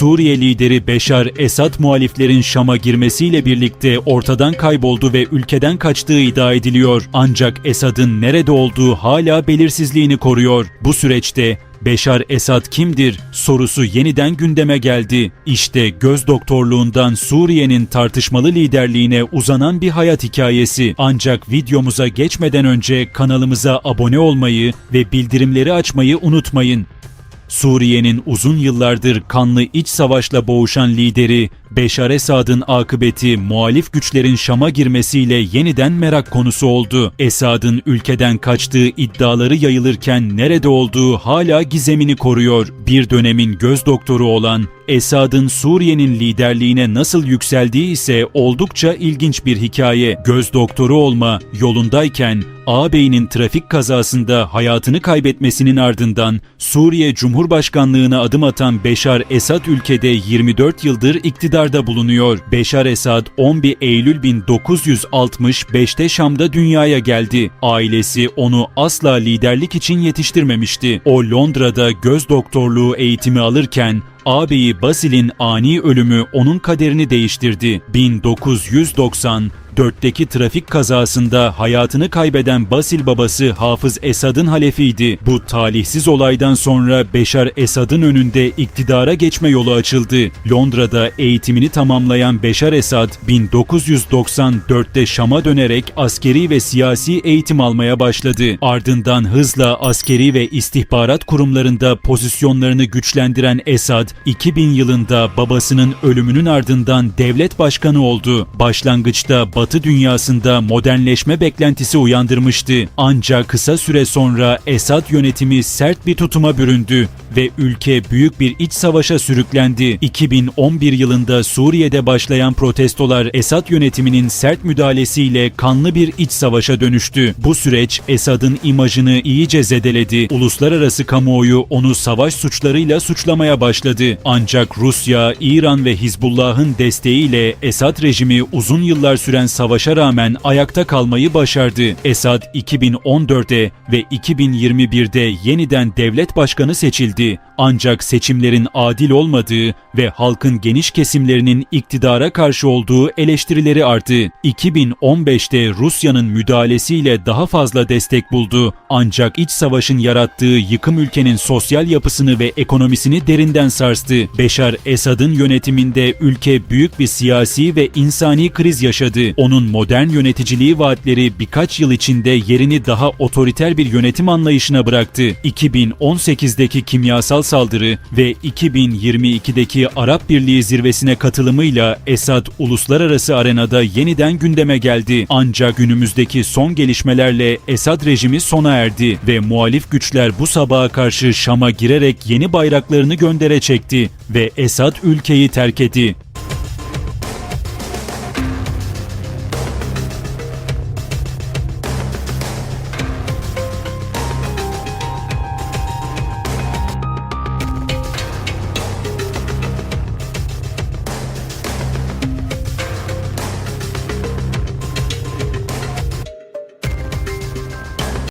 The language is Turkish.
Suriye lideri Beşar Esad muhaliflerin Şam'a girmesiyle birlikte ortadan kayboldu ve ülkeden kaçtığı iddia ediliyor. Ancak Esad'ın nerede olduğu hala belirsizliğini koruyor. Bu süreçte Beşar Esad kimdir sorusu yeniden gündeme geldi. İşte göz doktorluğundan Suriye'nin tartışmalı liderliğine uzanan bir hayat hikayesi. Ancak videomuza geçmeden önce kanalımıza abone olmayı ve bildirimleri açmayı unutmayın. Suriye'nin uzun yıllardır kanlı iç savaşla boğuşan lideri Beşar Esad'ın akıbeti muhalif güçlerin Şam'a girmesiyle yeniden merak konusu oldu. Esad'ın ülkeden kaçtığı iddiaları yayılırken nerede olduğu hala gizemini koruyor. Bir dönemin göz doktoru olan Esad'ın Suriye'nin liderliğine nasıl yükseldiği ise oldukça ilginç bir hikaye. Göz doktoru olma yolundayken ağabeyinin trafik kazasında hayatını kaybetmesinin ardından Suriye Cumhurbaşkanlığına adım atan Beşar Esad ülkede 24 yıldır iktidarda bulunuyor. Beşar Esad 11 Eylül 1965'te Şam'da dünyaya geldi. Ailesi onu asla liderlik için yetiştirmemişti. O Londra'da göz doktorluğu eğitimi alırken ağabeyi Basil'in ani ölümü onun kaderini değiştirdi. 1990 Dörtteki trafik kazasında hayatını kaybeden Basil babası Hafız Esad'ın halefiydi. Bu talihsiz olaydan sonra Beşar Esad'ın önünde iktidara geçme yolu açıldı. Londra'da eğitimini tamamlayan Beşar Esad 1994'te Şam'a dönerek askeri ve siyasi eğitim almaya başladı. Ardından hızla askeri ve istihbarat kurumlarında pozisyonlarını güçlendiren Esad 2000 yılında babasının ölümünün ardından devlet başkanı oldu. Başlangıçta Batı dünyasında modernleşme beklentisi uyandırmıştı. Ancak kısa süre sonra Esad yönetimi sert bir tutuma büründü ve ülke büyük bir iç savaşa sürüklendi. 2011 yılında Suriye'de başlayan protestolar Esad yönetiminin sert müdahalesiyle kanlı bir iç savaşa dönüştü. Bu süreç Esad'ın imajını iyice zedeledi. Uluslararası kamuoyu onu savaş suçlarıyla suçlamaya başladı. Ancak Rusya, İran ve Hizbullah'ın desteğiyle Esad rejimi uzun yıllar süren savaşa rağmen ayakta kalmayı başardı. Esad 2014'te ve 2021'de yeniden devlet başkanı seçildi. Ancak seçimlerin adil olmadığı ve halkın geniş kesimlerinin iktidara karşı olduğu eleştirileri arttı. 2015'te Rusya'nın müdahalesiyle daha fazla destek buldu. Ancak iç savaşın yarattığı yıkım ülkenin sosyal yapısını ve ekonomisini derinden sarstı. Beşar Esad'ın yönetiminde ülke büyük bir siyasi ve insani kriz yaşadı. Onun modern yöneticiliği vaatleri birkaç yıl içinde yerini daha otoriter bir yönetim anlayışına bıraktı. 2018'deki kimyasal saldırı ve 2022'deki Arap Birliği zirvesine katılımıyla Esad uluslararası arenada yeniden gündeme geldi. Ancak günümüzdeki son gelişmelerle Esad rejimi sona erdi ve muhalif güçler bu sabaha karşı Şam'a girerek yeni bayraklarını göndere çekti ve Esad ülkeyi terk etti.